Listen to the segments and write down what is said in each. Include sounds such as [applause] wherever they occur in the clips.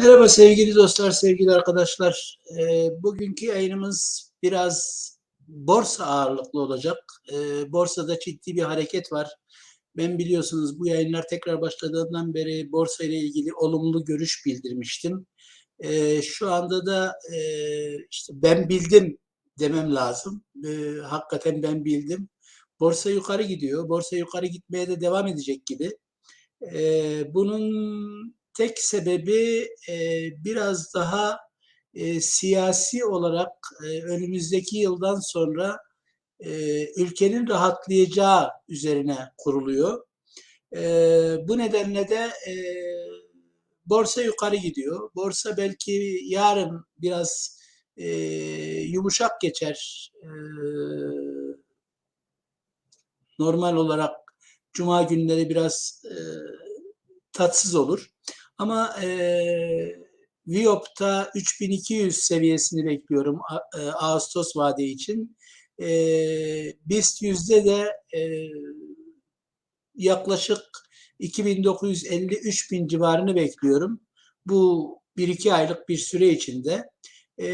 Merhaba sevgili dostlar, sevgili arkadaşlar. Ee, bugünkü yayınımız biraz borsa ağırlıklı olacak. Ee, borsada ciddi bir hareket var. Ben biliyorsunuz bu yayınlar tekrar başladığından beri borsa ile ilgili olumlu görüş bildirmiştim. Ee, şu anda da e, işte ben bildim demem lazım. Ee, hakikaten ben bildim. Borsa yukarı gidiyor. Borsa yukarı gitmeye de devam edecek gibi. Ee, bunun tek sebebi e, biraz daha e, siyasi olarak e, önümüzdeki yıldan sonra e, ülkenin rahatlayacağı üzerine kuruluyor. E, bu nedenle de e, borsa yukarı gidiyor. Borsa belki yarın biraz e, yumuşak geçer. E, normal olarak cuma günleri biraz e, tatsız olur. Ama e, Viyop'ta 3200 seviyesini bekliyorum e, Ağustos vade için. E, BIST yüzde de e, yaklaşık 2950-3000 civarını bekliyorum. Bu 1-2 aylık bir süre içinde. E,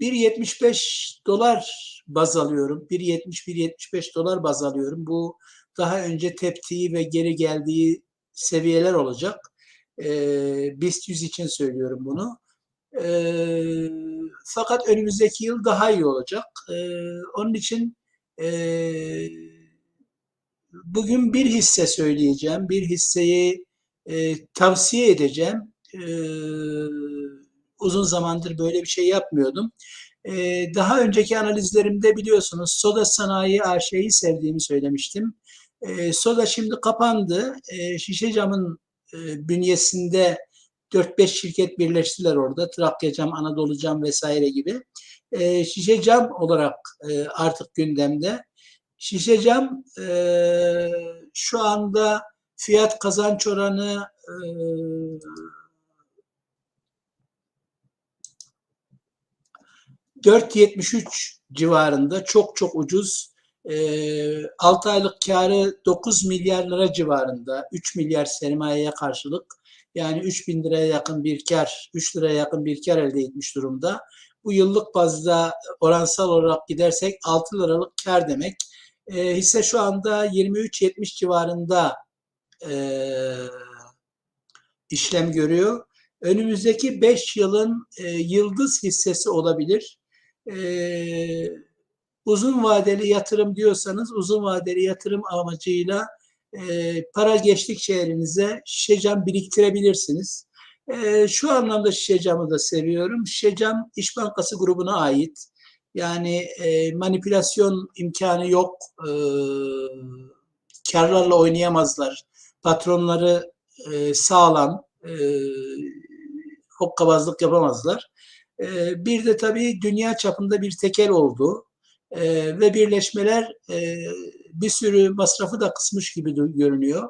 1.75 dolar baz alıyorum. 1.70-1.75 dolar baz alıyorum. Bu daha önce teptiği ve geri geldiği seviyeler olacak. E, BIST 100 için söylüyorum bunu. E, fakat önümüzdeki yıl daha iyi olacak. E, onun için e, bugün bir hisse söyleyeceğim. Bir hisseyi e, tavsiye edeceğim. E, uzun zamandır böyle bir şey yapmıyordum. E, daha önceki analizlerimde biliyorsunuz soda sanayi AŞ'yi sevdiğimi söylemiştim. E, soda şimdi kapandı. E, şişe camın e, bünyesinde 4-5 şirket birleştiler orada. Trakya Cam, Anadolu Cam vesaire gibi. E, şişe cam olarak e, artık gündemde. Şişe cam e, şu anda fiyat kazanç oranı e, ...4.73 civarında çok çok ucuz. E, 6 aylık karı 9 milyar lira civarında. 3 milyar sermayeye karşılık. Yani 3 bin liraya yakın bir kar, 3 liraya yakın bir kar elde etmiş durumda. Bu yıllık bazda oransal olarak gidersek 6 liralık kar demek. E, hisse şu anda 23.70 civarında e, işlem görüyor. Önümüzdeki 5 yılın e, yıldız hissesi olabilir. E, uzun vadeli yatırım diyorsanız uzun vadeli yatırım amacıyla e, para geçtikçe elinize şişecam biriktirebilirsiniz. E, şu anlamda şişecamı da seviyorum. Şişecam İş Bankası grubuna ait. Yani e, manipülasyon imkanı yok. E, karlarla oynayamazlar. Patronları e, sağlam. E, hokkabazlık yapamazlar. E, bir de tabii dünya çapında bir tekel oldu e, ve birleşmeler e, bir sürü masrafı da kısmış gibi görünüyor.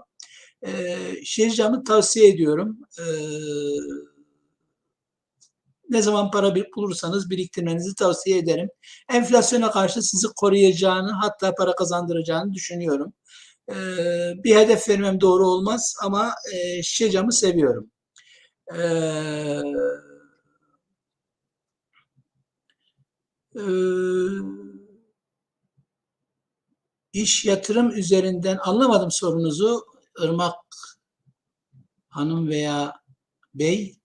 E, tavsiye ediyorum. E, ne zaman para bulursanız biriktirmenizi tavsiye ederim. Enflasyona karşı sizi koruyacağını hatta para kazandıracağını düşünüyorum. Bir hedef vermem doğru olmaz ama e, seviyorum. Eee iş yatırım üzerinden anlamadım sorunuzu Irmak Hanım veya Bey.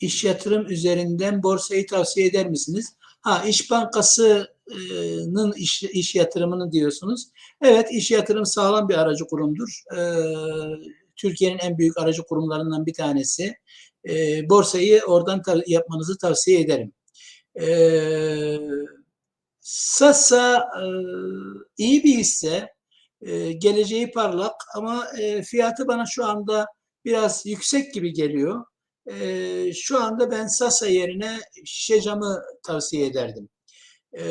İş yatırım üzerinden borsayı tavsiye eder misiniz? Ha İş Bankası'nın iş, iş yatırımını diyorsunuz. Evet iş yatırım sağlam bir aracı kurumdur. Ee, Türkiye'nin en büyük aracı kurumlarından bir tanesi. Ee, borsayı oradan yapmanızı tavsiye ederim. Ee, Sasa e, iyi bir hisse, e, geleceği parlak ama e, fiyatı bana şu anda biraz yüksek gibi geliyor. E, şu anda ben Sasa yerine şişe camı tavsiye ederdim. E,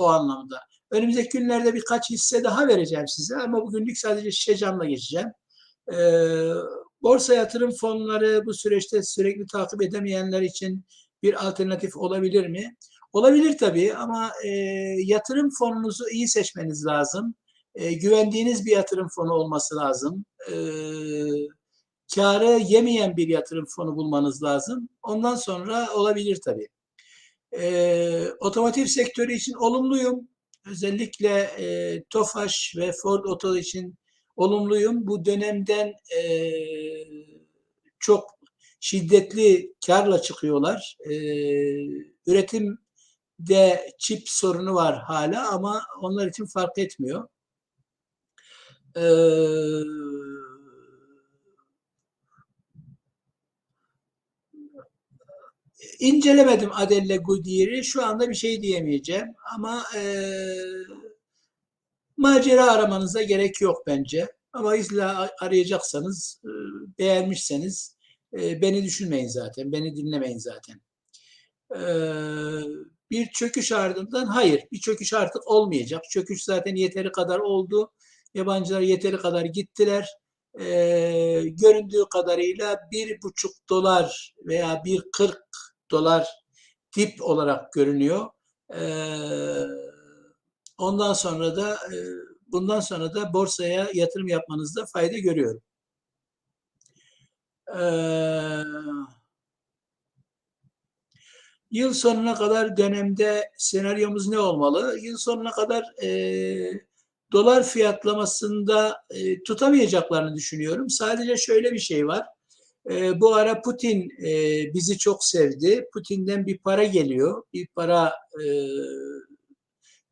o anlamda. Önümüzdeki günlerde birkaç hisse daha vereceğim size ama bugünlük sadece şişe camla geçeceğim. E, borsa yatırım fonları bu süreçte sürekli takip edemeyenler için bir alternatif olabilir mi? Olabilir tabii ama e, yatırım fonunuzu iyi seçmeniz lazım. E, güvendiğiniz bir yatırım fonu olması lazım. E, karı yemeyen bir yatırım fonu bulmanız lazım. Ondan sonra olabilir tabii. E, otomotiv sektörü için olumluyum. Özellikle e, Tofaş ve Ford Oto için olumluyum. Bu dönemden e, çok şiddetli karla çıkıyorlar. E, üretimde çip sorunu var hala ama onlar için fark etmiyor. E, İncelemedim Adelle Goodyear'i. Şu anda bir şey diyemeyeceğim. Ama e, macera aramanıza gerek yok bence. Ama illa arayacaksanız, e, beğenmişseniz e, beni düşünmeyin zaten. Beni dinlemeyin zaten. E, bir çöküş ardından hayır. Bir çöküş artık olmayacak. Çöküş zaten yeteri kadar oldu. Yabancılar yeteri kadar gittiler e, göründüğü kadarıyla bir buçuk dolar veya bir kırk dolar tip olarak görünüyor. E, ondan sonra da e, bundan sonra da borsaya yatırım yapmanızda fayda görüyorum. E, yıl sonuna kadar dönemde senaryomuz ne olmalı? Yıl sonuna kadar e, dolar fiyatlamasında e, tutamayacaklarını düşünüyorum. Sadece şöyle bir şey var. E, bu ara Putin e, bizi çok sevdi. Putin'den bir para geliyor. Bir para e,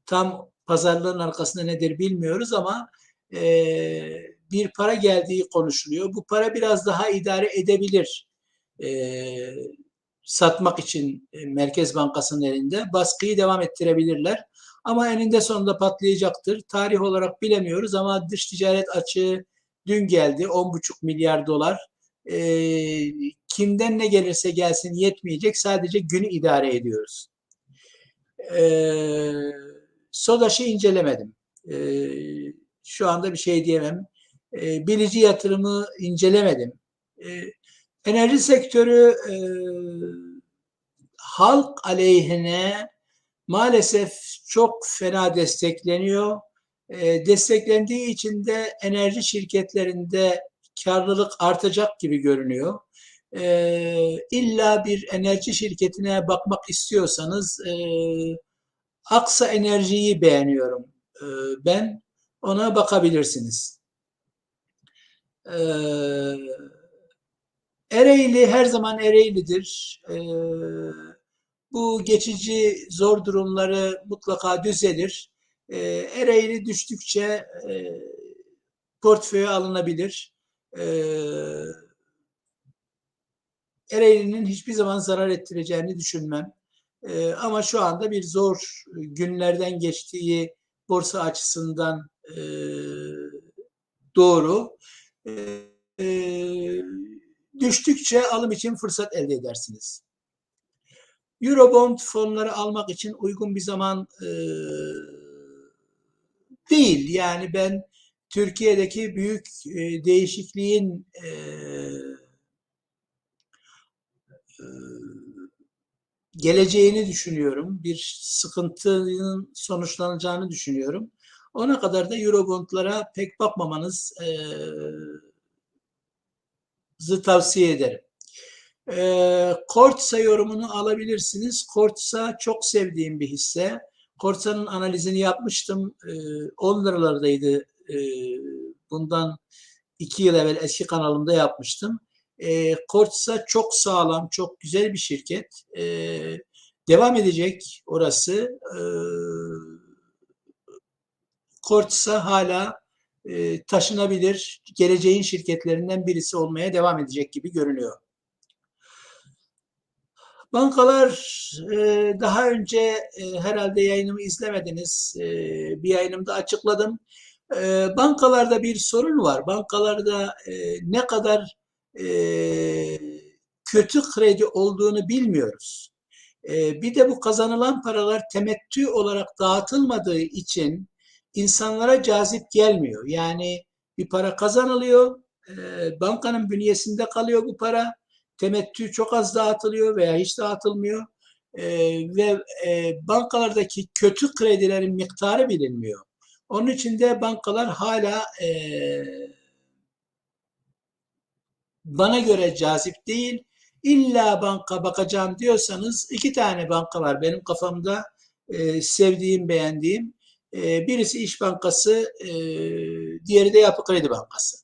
tam pazarlığın arkasında nedir bilmiyoruz ama e, bir para geldiği konuşuluyor. Bu para biraz daha idare edebilir. E, satmak için e, Merkez Bankası'nın elinde baskıyı devam ettirebilirler. Ama eninde sonunda patlayacaktır. Tarih olarak bilemiyoruz ama dış ticaret açığı dün geldi 10,5 milyar dolar. E, kimden ne gelirse gelsin yetmeyecek. Sadece günü idare ediyoruz. E, SODAŞ'ı incelemedim. E, şu anda bir şey diyemem. E, bilici yatırımı incelemedim. E, enerji sektörü e, halk aleyhine maalesef çok fena destekleniyor. E, desteklendiği için de enerji şirketlerinde karlılık artacak gibi görünüyor. E, illa bir enerji şirketine bakmak istiyorsanız e, Aksa Enerji'yi beğeniyorum. E, ben ona bakabilirsiniz. E, Ereğli her zaman Ereğli'dir. E, bu geçici zor durumları mutlaka düzelir. E, Ereğli düştükçe e, portföye alınabilir. E, Ereğli'nin hiçbir zaman zarar ettireceğini düşünmem. E, ama şu anda bir zor günlerden geçtiği borsa açısından e, doğru. E, e, düştükçe alım için fırsat elde edersiniz. Eurobond fonları almak için uygun bir zaman e, değil. Yani ben Türkiye'deki büyük e, değişikliğin e, e, geleceğini düşünüyorum. Bir sıkıntının sonuçlanacağını düşünüyorum. Ona kadar da Eurobondlara pek bakmamanız e, tavsiye ederim. E, Kortsa yorumunu alabilirsiniz. Kortsa çok sevdiğim bir hisse. Kortsa'nın analizini yapmıştım. E, 10 liralardaydı. E, bundan 2 yıl evvel eski kanalımda yapmıştım. E, Kortsa çok sağlam, çok güzel bir şirket. E, devam edecek orası. E, Kortsa hala e, taşınabilir, geleceğin şirketlerinden birisi olmaya devam edecek gibi görünüyor. Bankalar e, daha önce e, herhalde yayınımı izlemediniz. Bir yayınımda açıkladım. Bankalarda bir sorun var. Bankalarda ne kadar kötü kredi olduğunu bilmiyoruz. Bir de bu kazanılan paralar temettü olarak dağıtılmadığı için insanlara cazip gelmiyor. Yani bir para kazanılıyor, e, bankanın bünyesinde kalıyor bu para temettü çok az dağıtılıyor veya hiç dağıtılmıyor e, ve e, bankalardaki kötü kredilerin miktarı bilinmiyor. Onun için de bankalar hala bana göre cazip değil. İlla banka bakacağım diyorsanız iki tane banka var benim kafamda sevdiğim, beğendiğim. E, birisi İş Bankası, e, diğeri de Yapı Kredi Bankası.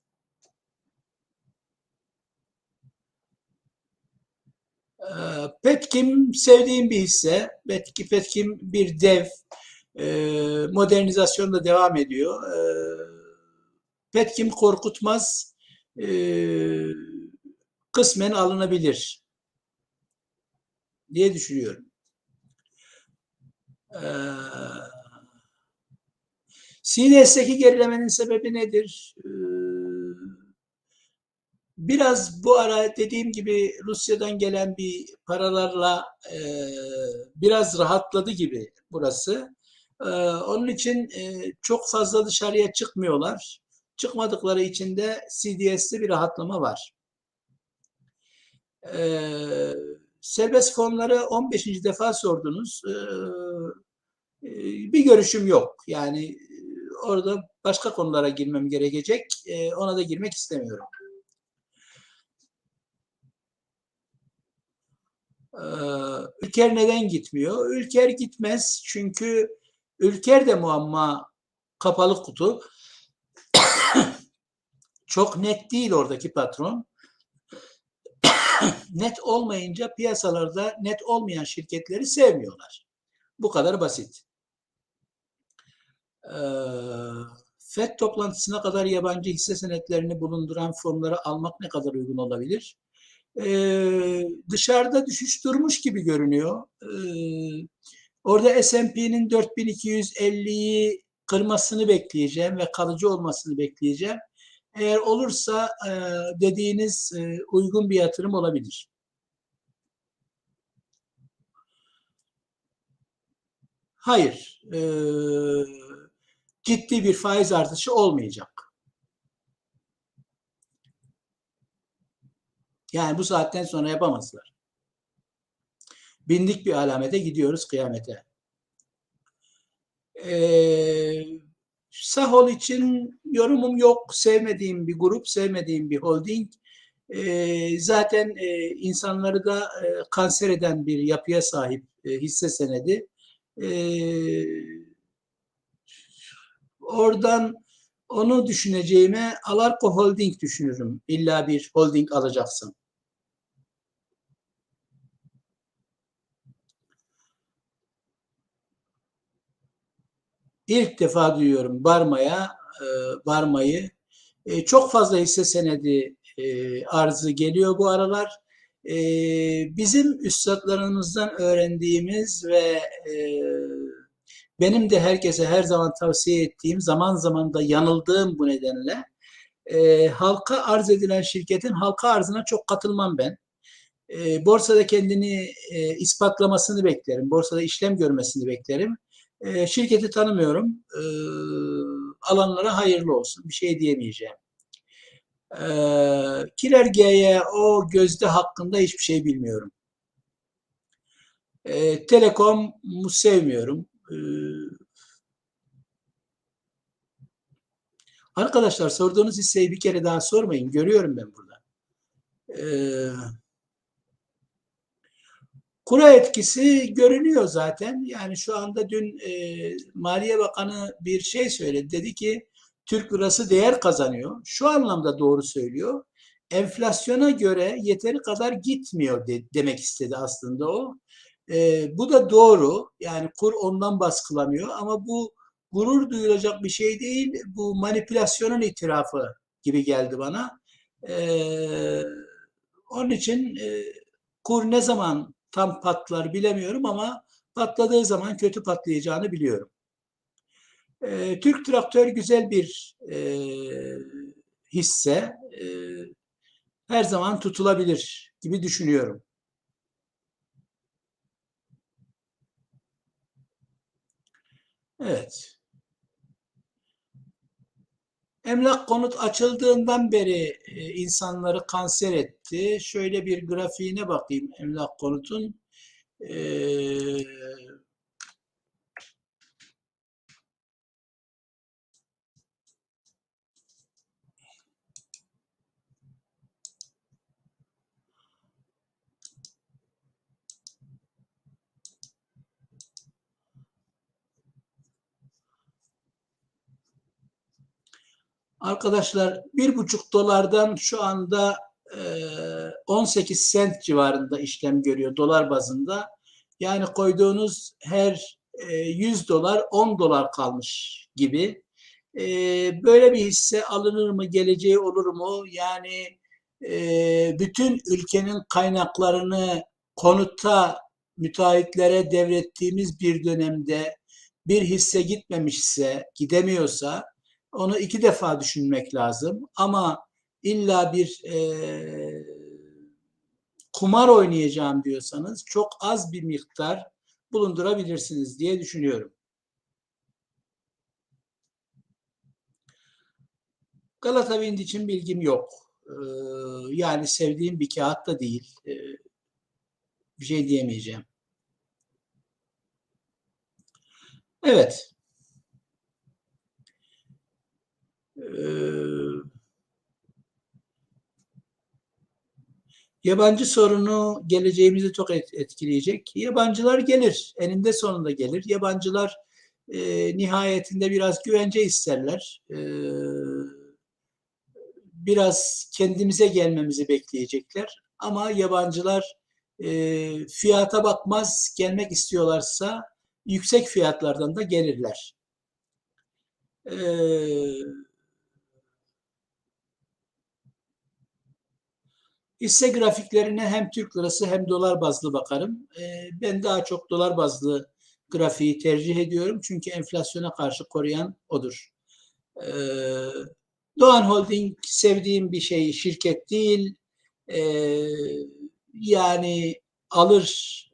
E, Petkim sevdiğim bir hisse. Petkim, Petkim bir dev. E, modernizasyon da devam ediyor. Petkim korkutmaz. Kısmen alınabilir diye düşünüyorum. Ee, CDS'deki gerilemenin sebebi nedir? Ee, biraz bu ara dediğim gibi Rusya'dan gelen bir paralarla e, biraz rahatladı gibi burası. Ee, onun için e, çok fazla dışarıya çıkmıyorlar. Çıkmadıkları için de CDS'de bir rahatlama var. Ee, serbest fonları 15. defa sordunuz. Ee, e, bir görüşüm yok. Yani orada başka konulara girmem gerekecek. Ee, ona da girmek istemiyorum. Ülker neden gitmiyor? Ülker gitmez çünkü Ülker de muamma kapalı kutu. [coughs] Çok net değil oradaki patron [coughs] net olmayınca piyasalarda net olmayan şirketleri sevmiyorlar. Bu kadar basit. Ee, FED toplantısına kadar yabancı hisse senetlerini bulunduran fonları almak ne kadar uygun olabilir? Ee, dışarıda düşüş durmuş gibi görünüyor. Ee, orada S&P'nin 4250'yi kırmasını bekleyeceğim ve kalıcı olmasını bekleyeceğim. Eğer olursa e, dediğiniz e, uygun bir yatırım olabilir. Hayır. E, ciddi bir faiz artışı olmayacak. Yani bu saatten sonra yapamazlar. Bindik bir alamete gidiyoruz kıyamete. Eee Sahol için yorumum yok. Sevmediğim bir grup, sevmediğim bir holding. E, zaten e, insanları da e, kanser eden bir yapıya sahip e, hisse senedi. E, oradan onu düşüneceğime Alarko Holding düşünürüm. İlla bir holding alacaksın. ilk defa duyuyorum Barma'ya, e. E, çok fazla hisse senedi e, arzı geliyor bu aralar. E, bizim üstadlarımızdan öğrendiğimiz ve e, benim de herkese her zaman tavsiye ettiğim, zaman zaman da yanıldığım bu nedenle e, halka arz edilen şirketin halka arzına çok katılmam ben. E, borsada kendini e, ispatlamasını beklerim. Borsada işlem görmesini beklerim. E, şirketi tanımıyorum. E, alanlara hayırlı olsun. Bir şey diyemeyeceğim. E, Kiler o gözde hakkında hiçbir şey bilmiyorum. E, Telekom'u sevmiyorum. E, arkadaşlar sorduğunuz hisseyi bir kere daha sormayın. Görüyorum ben burada. Eee Kura etkisi görünüyor zaten. Yani şu anda dün e, Maliye Bakanı bir şey söyledi. Dedi ki Türk lirası değer kazanıyor. Şu anlamda doğru söylüyor. Enflasyona göre yeteri kadar gitmiyor de, demek istedi aslında o. E, bu da doğru. Yani kur ondan baskılanıyor ama bu gurur duyulacak bir şey değil. Bu manipülasyonun itirafı gibi geldi bana. E, onun için e, kur ne zaman tam patlar bilemiyorum ama patladığı zaman kötü patlayacağını biliyorum. E, Türk Traktör güzel bir e, hisse. E, her zaman tutulabilir gibi düşünüyorum. Evet. Emlak konut açıldığından beri e, insanları kanser etti. Şöyle bir grafiğine bakayım emlak konutun. Ee, Arkadaşlar bir buçuk dolardan şu anda eee, 18 sent civarında işlem görüyor dolar bazında. Yani koyduğunuz her eee, 100 dolar 10 dolar kalmış gibi. Böyle bir hisse alınır mı, geleceği olur mu? Yani bütün ülkenin kaynaklarını konuta müteahhitlere devrettiğimiz bir dönemde bir hisse gitmemişse, gidemiyorsa onu iki defa düşünmek lazım. Ama illa bir eee, kumar oynayacağım diyorsanız çok az bir miktar bulundurabilirsiniz diye düşünüyorum. Galata Wind için bilgim yok. Eee, yani sevdiğim bir kağıt da değil. Eee, bir şey diyemeyeceğim. Evet. Yabancı sorunu geleceğimizi çok et- etkileyecek. Yabancılar gelir. Eninde sonunda gelir. Yabancılar eee, nihayetinde biraz güvence isterler. Eee, biraz kendimize gelmemizi bekleyecekler. Ama yabancılar eee, fiyata bakmaz, gelmek istiyorlarsa yüksek fiyatlardan da gelirler. Eee Hisse grafiklerine hem Türk lirası hem dolar bazlı bakarım. Ee, ben daha çok dolar bazlı grafiği tercih ediyorum. Çünkü enflasyona karşı koruyan odur. Ee, Doğan Holding sevdiğim bir şey, şirket değil. Ee, yani alırsınız,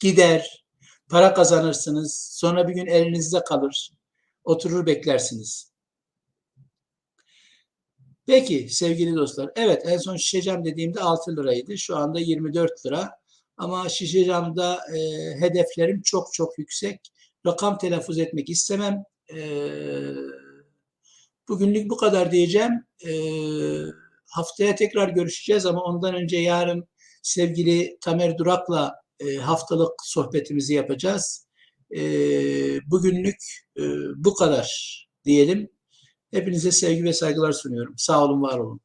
gider, para kazanırsınız. Sonra bir gün elinizde kalır. Oturur beklersiniz. Peki sevgili dostlar. Evet en son şişecam dediğimde 6 liraydı. Şu anda 24 lira. Ama şişecamda e, hedeflerim çok çok yüksek. Rakam telaffuz etmek istemem. E, bugünlük bu kadar diyeceğim. E, haftaya tekrar görüşeceğiz ama ondan önce yarın sevgili Tamer Durak'la e, haftalık sohbetimizi yapacağız. E, bugünlük e, bu kadar diyelim. Hepinize sevgi ve saygılar sunuyorum. Sağ olun, var olun.